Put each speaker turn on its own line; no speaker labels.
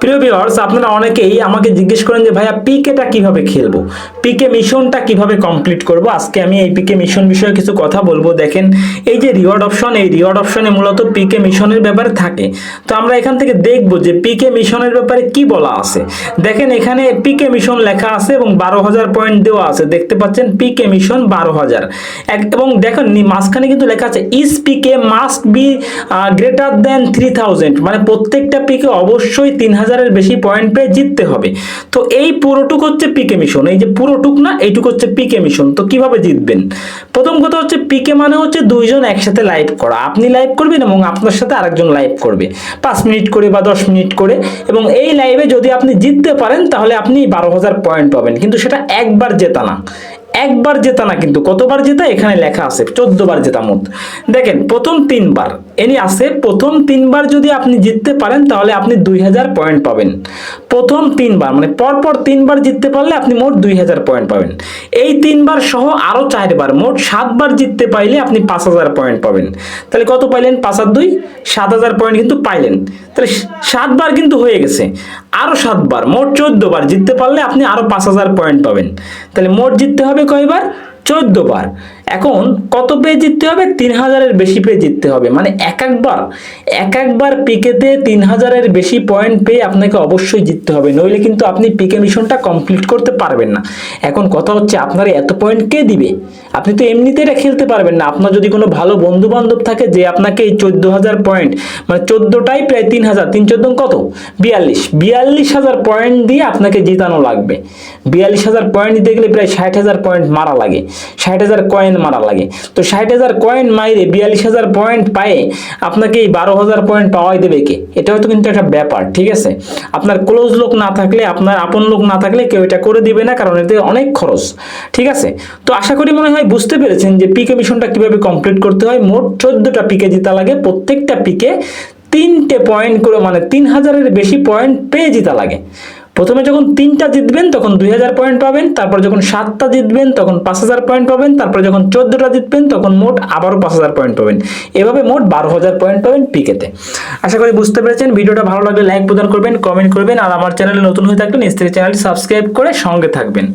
প্রিয় ভিউয়ার্স আপনারা অনেকেই আমাকে জিজ্ঞেস করেন যে, ভাইয়া পিকেটা কীভাবে খেলব? পিকে মিশনটা কীভাবে কমপ্লিট করব? আজকে আমি এই পিকে মিশন বিষয়ে কিছু কথা বলব। দেখেন, এই যে রিওয়ার্ড অপশন এই রিওয়ার্ড অপশনে মূলত পিকে মিশনের ব্যাপারে থাকে। তো আমরা এখান থেকে দেখব যে পিকে মিশনের ব্যাপারে কি বলা আছে। দেখেন, এখানে পিকে মিশন লেখা আছে এবং বারো হাজার পয়েন্ট দেওয়া আছে। দেখতে পাচ্ছেন পিকে মিশন বারো হাজার। এবং দেখেন মাঝখানে কিন্তু লেখা আছে is PK must be greater than three thousand মানে প্রত্যেকটা পিকে অবশ্যই তিন হাজার হাজারের বেশি পয়েন্ট পেয়ে জিততে হবে। তো এই পুরোটুক হচ্ছে পিকে মিশন এই যে পুরোটুক না, এইটুক হচ্ছে পিকে মিশন তো কীভাবে জিতবেন? প্রথম কথা হচ্ছে পিকে মানে হচ্ছে দুইজন একসাথে লাইভ করা। আপনি লাইভ করবেন এবং আপনার সাথে আরেকজন লাইভ করবে। পাঁচ মিনিট করে বা দশ মিনিট করে। এবং এই লাইভে যদি আপনি জিততে পারেন, তাহলে আপনি বারো হাজার পয়েন্ট পাবেন। কিন্তু সেটা একবার জেতা না। একবার জেতা না কিন্তু, কতবার জেতা? এখানে লেখা আছে চোদ্দ বার জেতা মোট। দেখেন, প্রথম তিনবার। এনি আছে, প্রথম তিনবার যদি আপনি জিততে পারেন, তাহলে আপনি দুই হাজার পয়েন্ট পাবেন। প্রথম তিনবার মানে পরপর তিনবার জিততে পারলে আপনি মোট দুই হাজার পয়েন্ট পাবেন। এই তিনবার সহ আরও চারবার, মোট সাতবার জিততে পাইলে আপনি পাঁচ হাজার পয়েন্ট পাবেন। তাহলে কত পাইলেন? পাঁচ আর দুই? সাত হাজার পয়েন্ট কিন্তু পাইলেন। তাহলে সাতবার কিন্তু হয়ে গেছে। আরও সাতবার, মোট চোদ্দ বার জিততে পারলে আপনি আরও পাঁচ হাজার পয়েন্ট পাবেন। তাহলে মোট জিততে হবে কয়বার? চোদ্দ বার। এখন কত পেয়ে জিততে হবে? তিন হাজারের বেশি পেয়ে জিততে হবে। মানে এক একবার এক একবার পিকেতে তিন হাজারের বেশি পয়েন্ট পেয়ে আপনাকে অবশ্যই জিততে হবে। নইলে কিন্তু আপনি পিকে মিশনটা কমপ্লিট করতে পারবেন না। এখন কথা হচ্ছে, আপনার এত পয়েন্ট কে দিবে? আপনি তো এমনিতে এটা খেলতে পারবেন না। আপনার যদি কোনো ভালো বন্ধু বান্ধব থাকে যে আপনাকে এই চোদ্দ হাজার পয়েন্ট মানে চোদ্দোটাই প্রায় তিন হাজার, তিন চোদ্দ কত? বিয়াল্লিশ। বিয়াল্লিশ হাজার পয়েন্ট দিয়ে আপনাকে জিতানো লাগবে। বিয়াল্লিশ হাজার পয়েন্ট দিতে গেলে প্রায় ষাট হাজার পয়েন্ট মারা লাগে। ষাট হাজার কয়েন মারা লাগে। তো ষাট হাজার কয়েন মাইরে বিয়াল্লিশ হাজার পয়েন্ট পায়ে আপনাকে এই বারো হাজার পয়েন্ট পাওয়াই দেবে কে? এটা হয়তো কিন্তু একটা ব্যাপার, ঠিক আছে? আপনার ক্লোজ লোক না থাকলে, আপনার আপন লোক না থাকলে কেউ এটা করে দিবে না, কারণ এতে অনেক খরচ, ঠিক আছে? তো আশা করি মনে হয় বুঝতে পেরেছেন যে পিকে মিশনটা কীভাবে কমপ্লিট করতে হয়। মোট চোদ্দটা পিকে জিতা লাগে, প্রত্যেকটা পিকে তিনটে পয়েন্ট করে মানে তিন হাজারের বেশি পয়েন্ট পেয়ে জিতা লাগে। প্রথমে যখন তিনটা জিতবেন, তখন দুই হাজার পয়েন্ট পাবেন, তারপর যখন সাতটা জিতবেন, তখন পাঁচ হাজার পয়েন্ট পাবেন, তারপর যখন চোদ্দটা জিতবেন, তখন মোট আবারও পাঁচ হাজার পয়েন্ট পাবেন। এভাবে মোট বারো হাজার পয়েন্ট পাবেন পিকেতে। আশা করি বুঝতে পেরেছেন, ভিডিওটা ভালো লাগলে লাইক প্রদান করবেন কমেন্ট করবেন, আর আমার চ্যানেলে নতুন হয়ে থাকবেন স্ত্রী চ্যানেলটি সাবস্ক্রাইব করে সঙ্গে থাকবেন।